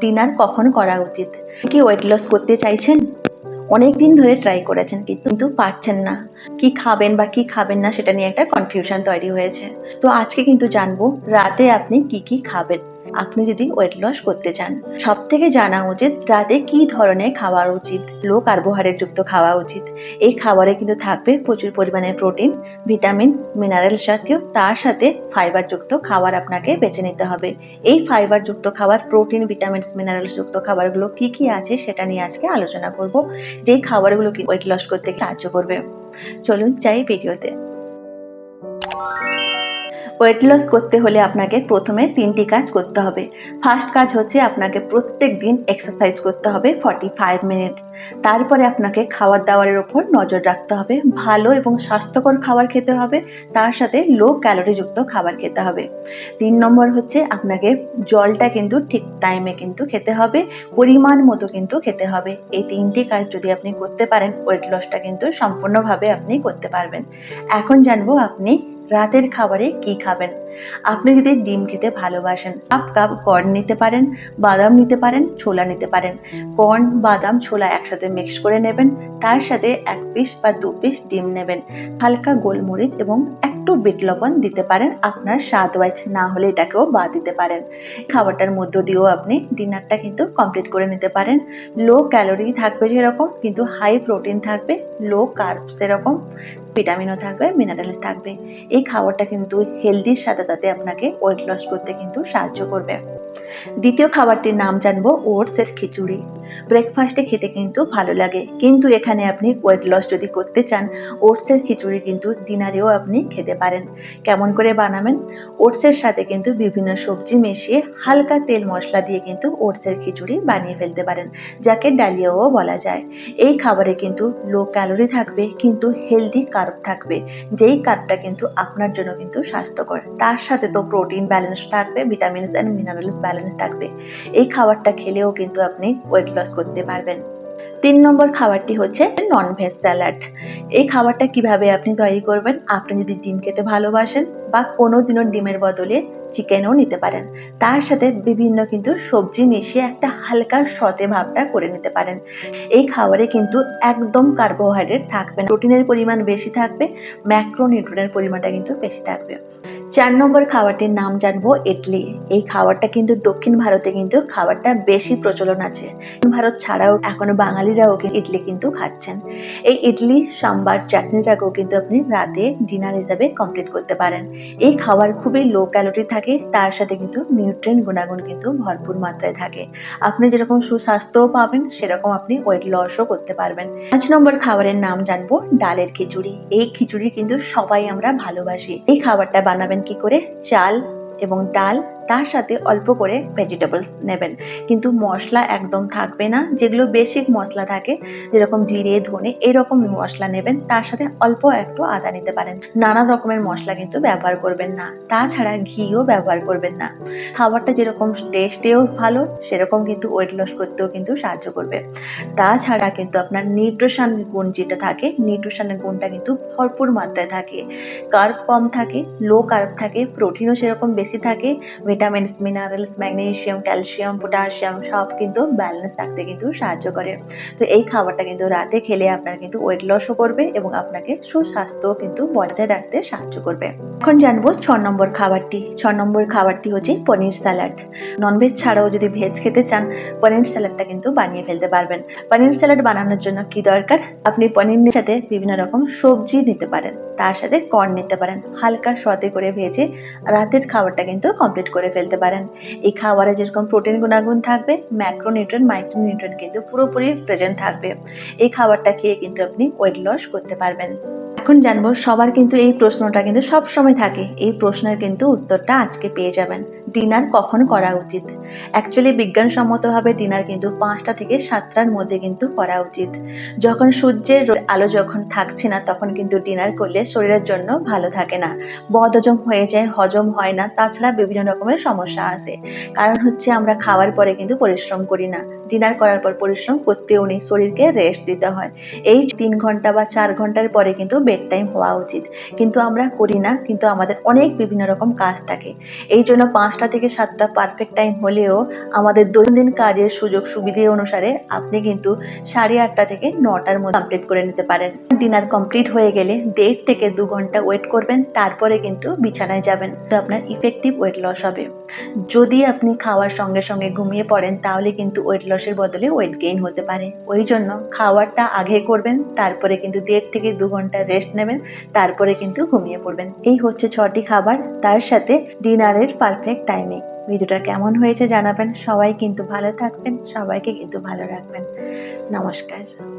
Dinner কখন করা উচিত? কি ওয়েট লস করতে চাইছেন? অনেক দিন ধরে ট্রাই করেছেন, কিন্তু পারছেন না। কি খাবেন বা কি খাবেন না সেটা নিয়ে একটা কনফিউশন তৈরি হয়েছে। তো আজকে কিন্তু জানব, রাতে আপনি কি কি খাবেন? আপনি যদি ওয়েট লস করতে চান সব থেকে জানা উচিত রাতে কি ধরনের খাওয়া উচিত লো কার্বোহাইড্রেট যুক্ত খাওয়া উচিত। এই খাবারে কিন্তু থাকবে প্রচুর পরিমাণে প্রোটিন ভিটামিন মিনারেল জাতীয়, তার সাথে ফাইবার যুক্ত খাবার আপনাকে বেছে নিতে হবে। এই ফাইবার যুক্ত খাবার প্রোটিন ভিটামিনস মিনারেলস যুক্ত খাবারগুলো কি কি আছে সেটা নিয়ে আজকে আলোচনা করব। যেই খাবারগুলো কি ওয়েট লস করতে সাহায্য করবে। চলুন যাই ভিডিওতে ওয়েট লস করতে হলে আপনাকে প্রথমে তিনটি কাজ করতে হবে। ফার্স্ট কাজ হচ্ছে আপনাকে প্রত্যেক দিন এক্সারসাইজ করতে হবে ফর্টি ফাইভ মিনিটস তারপরে আপনাকে খাবার দাবারের ওপর নজর রাখতে হবে, ভালো এবং স্বাস্থ্যকর খাবার খেতে হবে, তার সাথে লো ক্যালোরিযুক্ত খাবার খেতে হবে। তিন নম্বর হচ্ছে আপনাকে জলটা কিন্তু ঠিক টাইমে কিন্তু খেতে হবে, পরিমাণ মতো কিন্তু খেতে হবে। এই তিনটি কাজ যদি আপনি করতে পারেন ওয়েট লসটা কিন্তু সম্পূর্ণভাবে আপনি করতে পারবেন। এখন জানব আপনি রাতের খাবারে কি খাবেন? আপনি যদি ডিম খেতে ভালোবাসেন হাফ কাপ কর্ন নিতে পারেন, বাদাম নিতে পারেন, ছোলা নিতে পারেন। কর্ন, বাদাম, ছোলা একসাথে মিক্স করে নেবেন, তার সাথে এক পিস বা দু পিস ডিম নেবেন। হালকা গোলমরিচ এবং একটু বিট লবণ দিতে পারেন। আপনার স্বাদ ওয়াইজ না হলে এটাকেও বাদ দিতে পারেন। খাবারটার মধ্য দিয়েও আপনি ডিনারটা কিন্তু কমপ্লিট করে নিতে পারেন। লো ক্যালোরি থাকবে যেরকম, কিন্তু হাই প্রোটিন থাকবে, লো কার্বস এরকম ভিটামিনও থাকবে, মিনারেলস থাকবে। এই খাবারটা কিন্তু হেলদির সাথে সাথে আপনাকে ওয়েট লস করতে কিন্তু সাহায্য করবে। দ্বিতীয় খাবারটির নাম জানব ওটসের খিচুড়ি। ব্রেকফাস্টে খেতে কিন্তু ভালো লাগে। কিন্তু এখানে আপনি ওয়েট লস যদি করতে চান ওটসের খিচুড়ি কিন্তু ডিনারেও আপনি খেতে পারেন। কেমন করে বানাবেন? ওটসের সাথে কিন্তু বিভিন্ন সবজি মিশিয়ে হালকা তেল মশলা দিয়ে কিন্তু ওটসের খিচুড়ি বানিয়ে ফেলতে পারেন, যাকে ডালিয়াও বলা যায়। এই খাবারে কিন্তু লো ক্যালোরি থাকবে, কিন্তু হেলদি কার্ব থাকবে। যেই কার্বটা কিন্তু আপনার জন্য কিন্তু স্বাস্থ্যকর। তার সাথে তো প্রোটিন ব্যালেন্স থাকবে ভিটামিনস অ্যান্ড মিনারেলস ব্যালেন্স থাকবে। এই খাবারটা খেলেও কিন্তু আপনি ওয়েট লস করতে পারবেন। তিন নম্বর খাবারটি হচ্ছে নন ভেজ স্যালাড এই খাবারটা কীভাবে আপনি তৈরি করবেন? আপনি যদি ডিম খেতে ভালোবাসেন বা কোনো দিনও ডিমের বদলে চিকেনও নিতে পারেন। তার সাথে বিভিন্ন কিন্তু সবজি মিশিয়ে একটা হালকা সতে ভাবটা করে নিতে পারেন। এই খাবারে কিন্তু একদম কার্বোহাইড্রেট থাকবে না। প্রোটিনের পরিমাণ বেশি থাকবে ম্যাক্রোনিউট্রনের পরিমাণটা কিন্তু বেশি থাকবে। চার নম্বর খাবারটির নাম জানব ইডলি। এই খাবারটা কিন্তু দক্ষিণ ভারতে কিন্তু খাবারটা বেশি প্রচলন আছে। ভারত ছাড়াও এখনও বাঙালিরাও ইডলি কিন্তু খাচ্ছেন। এই ইডলি, সাম্বার চাটনিটাকেও কিন্তু আপনি রাতে ডিনার হিসাবে কমপ্লিট করতে পারেন। এই খাবার খুবই লো ক্যালোরি থাকে, তার সাথে কিন্তু নিউট্রিয়েন্ট গুণাগুণ কিন্তু ভরপুর মাত্রায় থাকে। আপনি যেরকম সুস্বাস্থ্যও পাবেন, সেরকম আপনি ওয়েট লসও করতে পারবেন। পাঁচ নম্বর খাবারের নাম জানব ডালের খিচুড়ি। এই খিচুড়ি কিন্তু সবাই আমরা ভালোবাসি। এই খাবারটা বানাবেন কি করে? চাল এবং ডাল তার সাথে অল্প করে ভেজিটেবলস নেবেন। কিন্তু মশলা একদম থাকবে না। যেগুলো বেসিক মশলা থাকে, যেরকম জিরে, ধনে, এরকম মশলা নেবেন। তার সাথে অল্প একটু আদা নিতে পারেন। নানা রকমের মশলা কিন্তু ব্যবহার করবেন না। তাছাড়া ঘিও ব্যবহার করবেন না। খাবারটা যেরকম টেস্টেও ভালো, সেরকম কিন্তু ওয়েট লস করতেও কিন্তু সাহায্য করবে। তাছাড়া কিন্তু আপনার নিউট্রিশন গুণ যেটা থাকে নিউট্রিশনের গুণটা কিন্তু ভরপুর মাত্রায় থাকে। কার্ব কম থাকে লো কার্ব থাকে প্রোটিনও সেরকম বেশি থাকে vitamins minerals magnesium calcium potassium সব কিন্তু ব্যালেন্স রাখতে কিন্তু সাহায্য করে। তো এই খাবারটা কিন্তু রাতে খেলে আপনার কিন্তু ওয়েট লসও করবে এবং আপনাকে সুস্বাস্থ্য কিন্তু বজায় রাখতে সাহায্য করবে। এখন জানব ছ নম্বর খাবারটি। ছ নম্বর খাবারটি হচ্ছে পনির স্যালাড ননভেজ ছাড়াও যদি ভেজ খেতে চান, পনির স্যালাডটা কিন্তু বানিয়ে ফেলতে পারবেন। পনির স্যালাড বানানোর জন্য কি দরকার? আপনি পনিরের সাথে বিভিন্ন রকম সবজি নিতে পারেন। তার সাথে কর্ন নিতে পারেন। হালকা সতে করে ভেজে রাতের খাবারটা কিন্তু কমপ্লিট করে ফেলতে পারেন। এই খাবারে যেরকম প্রোটিন গুণাগুণ থাকবে ম্যাক্রোনিউট্রেন মাইক্রোনিউট্রেন কিন্তু পুরোপুরি প্রেজেন্ট থাকবে। এই খাবারটা খেয়ে কিন্তু আপনি ওয়েট লস করতে পারবেন। এখন জানব সবার কিন্তু এই প্রশ্নটা কিন্তু সবসময় থাকে। এই প্রশ্নের কিন্তু উত্তরটা আজকে পেয়ে যাবেন। ডিনার কখন করা উচিত। অ্যাকচুয়ালি বিজ্ঞানসম্মতভাবে ডিনার কিন্তু পাঁচটা থেকে সাতটার মধ্যে কিন্তু করা উচিত। যখন সূর্যের আলো যখন থাকছে না, তখন কিন্তু ডিনার করলে শরীরের জন্য ভালো থাকে না। বদহজম হয়ে যায়, হজম হয় না। তাছাড়া বিভিন্ন রকমের সমস্যা আসে কারণ হচ্ছে আমরা খাওয়ার পরে কিন্তু পরিশ্রম করি না। ডিনার করার পর পরিশ্রম করতেও নেই, শরীরকে রেস্ট দিতে হয়। এই তিন ঘণ্টা বা চার ঘণ্টার পরে কিন্তু বেড টাইম হওয়া উচিত। কিন্তু আমরা করি না, কিন্তু আমাদের অনেক বিভিন্ন রকম কাজ থাকে। এই জন্য পাঁচ পাঁচটা থেকে সাতটা পারফেক্ট টাইম হলেও আমাদের দৈনন্দিন কাজের সুযোগ সুবিধে অনুসারে আপনি কিন্তু সাড়ে আটটা থেকে নটার মধ্যে কমপ্লিট করে নিতে পারেন। ডিনার কমপ্লিট হয়ে গেলে দেড় থেকে দু ঘণ্টা ওয়েট করবেন, তারপরে কিন্তু বিছানায় যাবেন। তো আপনার ইফেক্টিভ ওয়েট লস হবে। যদি আপনি খাওয়ার সঙ্গে সঙ্গে ঘুমিয়ে পড়েন, তাহলে কিন্তু ওয়েট লসের বদলে ওয়েট গেইন হতে পারে। ওই জন্য খাওয়ারটা আগে করবেন, তারপরে কিন্তু দেড় থেকে দু ঘণ্টা রেস্ট নেবেন, তারপরে কিন্তু ঘুমিয়ে পড়বেন। এই হচ্ছে ছটি খাবার। তার সাথে ডিনারের পারফেক্ট টাইমিং। ভিডিওটা কেমন হয়েছে জানাবেন। সবাই কিন্তু ভালো থাকবেন সবাইকে কিন্তু ভালো রাখবেন। নমস্কার।